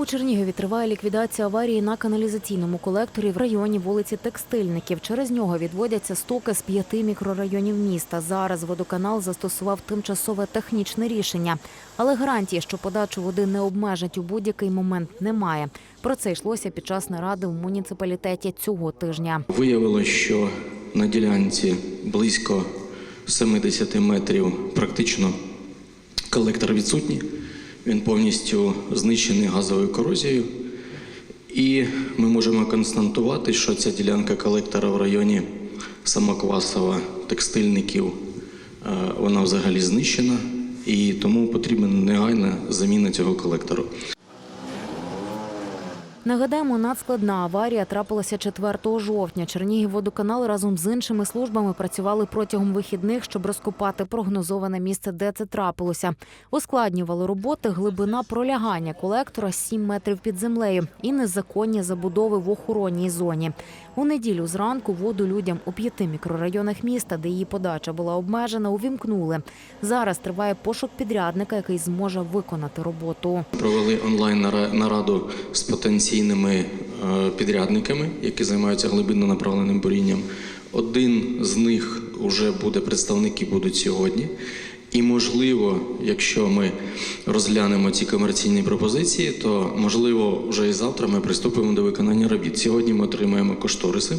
У Чернігові триває ліквідація аварії на каналізаційному колекторі в районі вулиці Текстильників. Через нього відводяться стоки з п'яти мікрорайонів міста. Зараз водоканал застосував тимчасове технічне рішення, але гарантії, що подачу води не обмежать у будь-який момент, немає. Про це йшлося під час наради в муніципалітеті цього тижня. Виявилось, що на ділянці близько 70 метрів практично колектор відсутній. Він повністю знищений газовою корозією. І ми можемо констатувати, що ця ділянка колектора в районі Самоквасова, текстильників, е, вона взагалі знищена, і тому потрібна негайна заміна цього колектору. Нагадаємо, надскладна аварія трапилася 4 жовтня. Чернігівводоканал разом з іншими службами працювали протягом вихідних, щоб розкопати прогнозоване місце, де це трапилося. Ускладнювали роботи глибина пролягання колектора 7 метрів під землею і незаконні забудови в охоронній зоні. У неділю зранку воду людям у п'яти мікрорайонах міста, де її подача була обмежена, увімкнули. Зараз триває пошук підрядника, який зможе виконати роботу. Провели онлайн нара- нараду з потенційними е, підрядниками, які займаються глибинно направленим бурінням. Один з них вже буде представники будуть сьогодні. І можливо, якщо ми розглянемо ці комерційні пропозиції, то можливо вже і завтра ми приступимо до виконання робіт. Сьогодні ми отримаємо кошториси.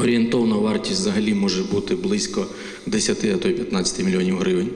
Орієнтовна вартість взагалі може бути близько 10, а то й 15 мільйонів гривень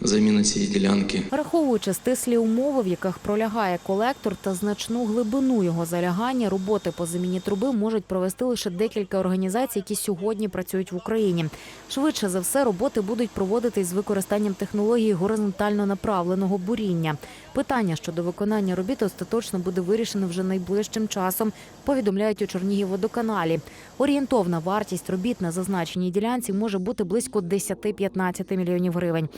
заміна цієї ділянки. Враховуючи стислі умови, в яких пролягає колектор та значну глибину його залягання, роботи по заміні труби можуть провести лише декілька організацій, які сьогодні працюють в Україні. Швидше за все, роботи будуть проводитись з використанням технології горизонтально направленого буріння. Питання щодо виконання робіт остаточно буде вирішено вже найближчим часом. Повідомляють у Чернігівводоканалі. Орієнтовна вартість робіт на зазначеній ділянці може бути близько 10-15 мільйонів гривень.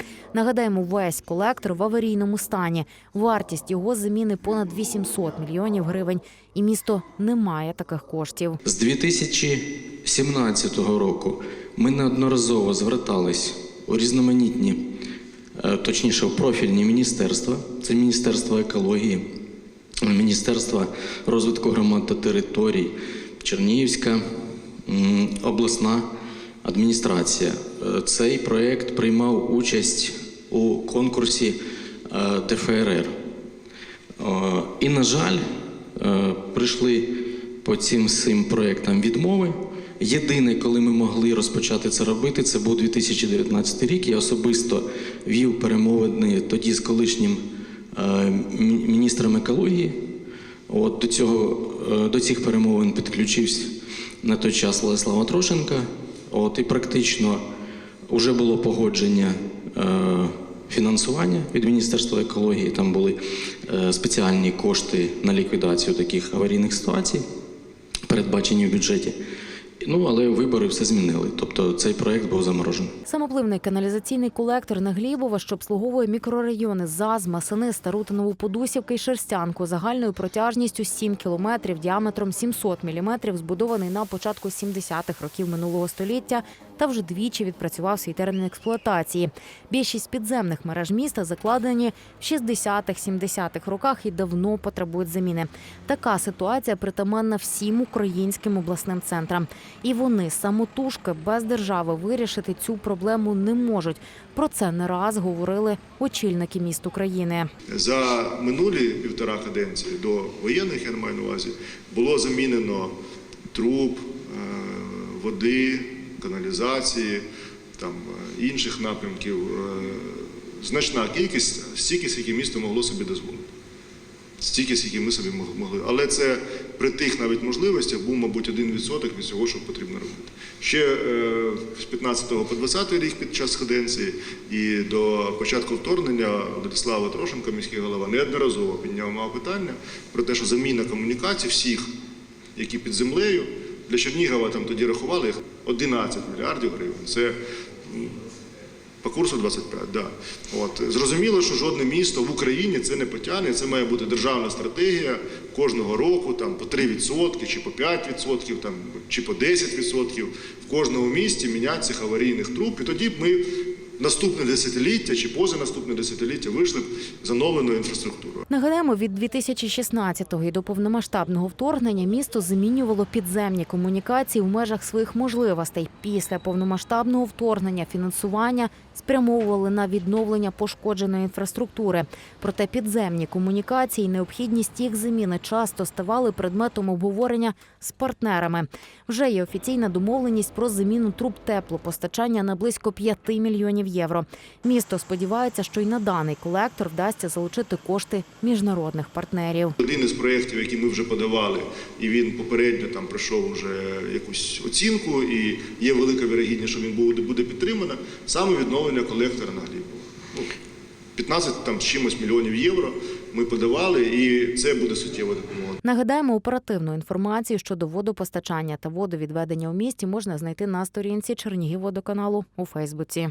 Нагадаємо, весь колектор в аварійному стані. Вартість його заміни понад 800 мільйонів гривень. І місто не має таких коштів. З 2017 року ми неодноразово звертались у різноманітні, е, точніше, в профільні міністерства. Це Міністерство екології, Міністерство розвитку громад та територій, Чернігівська обласна адміністрація. Е, Цей проєкт приймав участь у конкурсі е, ТФРР. І, на жаль, е, прийшли по цим всім проєктам відмови. Єдине, коли ми могли розпочати це робити, це був 2019 рік. Я особисто вів перемовини тоді з колишнім е, міністром екології. От до, цього, е, до цих перемовин підключився на той час Владислав Матрошенко. От, і практично вже було погодження е, фінансування від Міністерства екології. Там були е, спеціальні кошти на ліквідацію таких аварійних ситуацій, передбачені в бюджеті. Ну, але вибори все змінили. Тобто цей проект був заморожений. Самопливний каналізаційний колектор на Глібова, що обслуговує мікрорайони ЗАЗ, Масини, Стару Нову Подусівки і Шерстянку загальною протяжністю 7 кілометрів, діаметром 700 міліметрів, збудований на початку 70-х років минулого століття та вже двічі відпрацював свій термін експлуатації. Більшість підземних мереж міста закладені в 60-х-70-х роках і давно потребують заміни. Така ситуація притаманна всім українським обласним центрам. І вони самотужки без держави вирішити цю проблему не можуть. Про це не раз говорили очільники міст України. За минулі півтора каденції до воєнних, я не маю на увазі, було замінено труб, е, води, каналізації, там е, інших напрямків. е, Значна кількість, стільки, скільки місто могло собі дозволити. Стільки, скільки ми собі мог- могли. Але це при тих навіть можливостях був, мабуть, 1% від всього, що потрібно робити. Ще е, з 15 по 20 рік під час каденції і до початку вторгнення Владислава Трошенко, міський голова, неодноразово підняв мав питання про те, що заміна комунікацій всіх, які під землею, для Чернігова там тоді рахували їх 11 мільярдів гривень. Це по курсу 25, да. От. Зрозуміло, що жодне місто в Україні це не потягне. Це має бути державна стратегія кожного року там, по 3% чи по 5%, там, чи по 10% в кожному місті міняти цих аварійних труб. І тоді ми наступне десятиліття чи позанаступне десятиліття вийшли б з оновленою інфраструктурою. Нагадаємо, від 2016-го і до повномасштабного вторгнення місто змінювало підземні комунікації в межах своїх можливостей. Після повномасштабного вторгнення фінансування спрямовували на відновлення пошкодженої інфраструктури. Проте підземні комунікації, і необхідність їх заміни часто ставали предметом обговорення з партнерами. Вже є офіційна домовленість про заміну труб теплопостачання на близько 5 мільйонів євро. Місто сподівається, що й на даний колектор вдасться залучити кошти міжнародних партнерів. Один із проєктів, які ми вже подавали, і він попередньо там пройшов вже якусь оцінку, і є велика вірогідність, що він буде, буде підтримано, саме відновлення колектора на Глібово. Ну, 15 там з чимось мільйонів євро ми подавали, і це буде суттєва допомога. Нагадаємо, оперативну інформацію щодо водопостачання та водовідведення у місті можна знайти на сторінці Чернігівводоканалу у Фейсбуці.